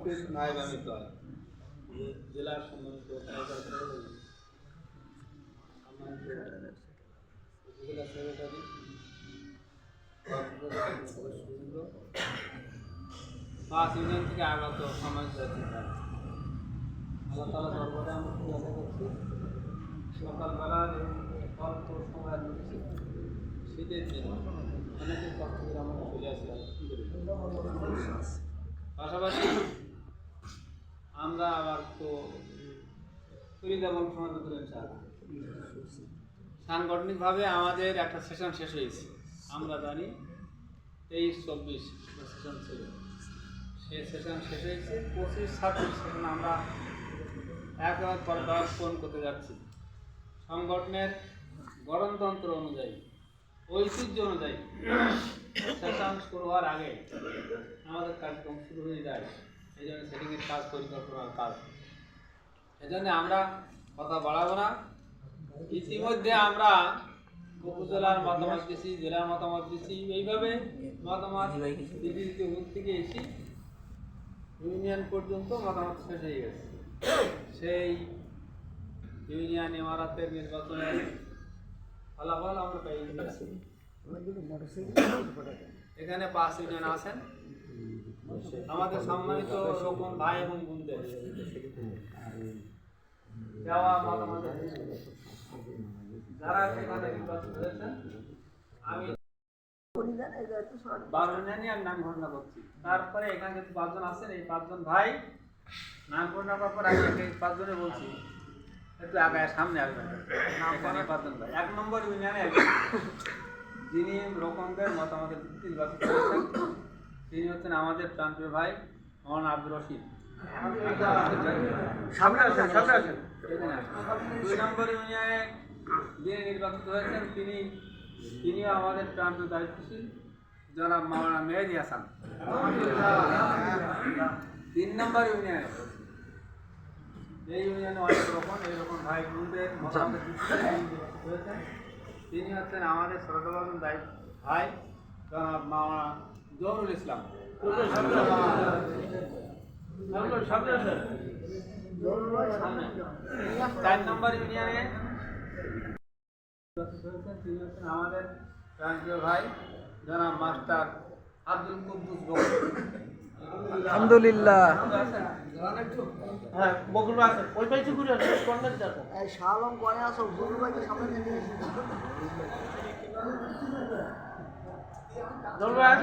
উপস্থিত নায়ব আমি দল জেলার সম্মানিত উপজেলা পাঁচ ইউনিয়ন থেকে আগত অতিথিরা, আল্লাহ তালা দরবারে আমরা আশা করছি সকালবেলার অল্প সময়ের মধ্যে শীতের দিন অনেকের কষ্ট করে আমরা চলে আসি পাশাপাশি আমরা আবার তো সমাজ করলেন সাংগঠনিকভাবে আমাদের একটা সেশন শেষ হয়েছে আমরা জানি তেইশ, চব্বিশ সেশন ছিল সেই সেশন শেষ হয়েছে পঁচিশ, ছাব্বিশ সেশন আমরা একবার পূরণ করতে যাচ্ছি। সংগঠনের গঠনতন্ত্র অনুযায়ী, ঐতিহ্য অনুযায়ী সেশন শুরু হওয়ার আগে আমাদের কার্যক্রম শুরু হয়ে যায়। এই জন্য সেটিংয়ের কাজ পরিকল্পনার কাজ। এই জন্য আমরা কথা বাড়াবো না। ইতিমধ্যে আমরা উপজেলার মতামত দিয়েছি জেলার মতামত দিয়েছি এইভাবে মতামত দিতে দিতে উপর থেকে এসে ইউনিয়ন পর্যন্ত মতামত শেষ হয়ে গেছে। সেই ইউনিয়ন ইমারাতের নির্বাচনের ফলাফল আমরা পেয়ে গেছি। এখানে পাঁচ ইউনিয়ন আছেন। আমাদের সম্মানিত রকম ভাই এবং বোনদের। মতামত যারা সেখানে নির্বাচন আমি নাম ঘোষণা করছি তারপরে এখানে যেহেতু পাঁচজন আছেন, এই পাঁচজন ভাই নাম ঘোষণা করার পর আমি পাঁচজনে বলছি। একটু আগে সামনে আসবেন। এখানে পাঁচজন ভাই। এক নম্বর ইউনিয়নে যিনি রকমদের মতামতের নির্বাচিত হয়েছেন তিনি হচ্ছেন আমাদের প্রান্তীয় ভাই মোহাম্মদ আব্দুর রশিদ। সামনে আসেন সামনে আসেন। দুই নম্বর ইউনিয়নে যিনি নির্বাচিত হয়েছেন তিনি তিনিও আমাদের প্রান্তীয় দায়িত্বশীল জনাব মাওলানা মেহেদি হাসান। তিন নম্বর ইউনিয়নে এই ইউনিয়নে অনেক রকম এইরকম ভাই বোনদের হয়েছেন তিনি হচ্ছেন আমাদের শ্রদ্ধাভাজন দায়িত্ব ভাই জনাব মাওলানা জহরুল ইসলাম। চার নম্বর ইউনিয়নে আমাদের প্রান্তীয় ভাই জনাব মাস্টার আব্দুল কুদ্দুস আলহামদুলিল্লাহ। হ্যাঁ বকুল আছে। ওই পাইছে ঘুরে আসে কর্নার যাব শালম করে আসো গুরু ভাইকে সামনে নিয়ে জলবায়ু আছে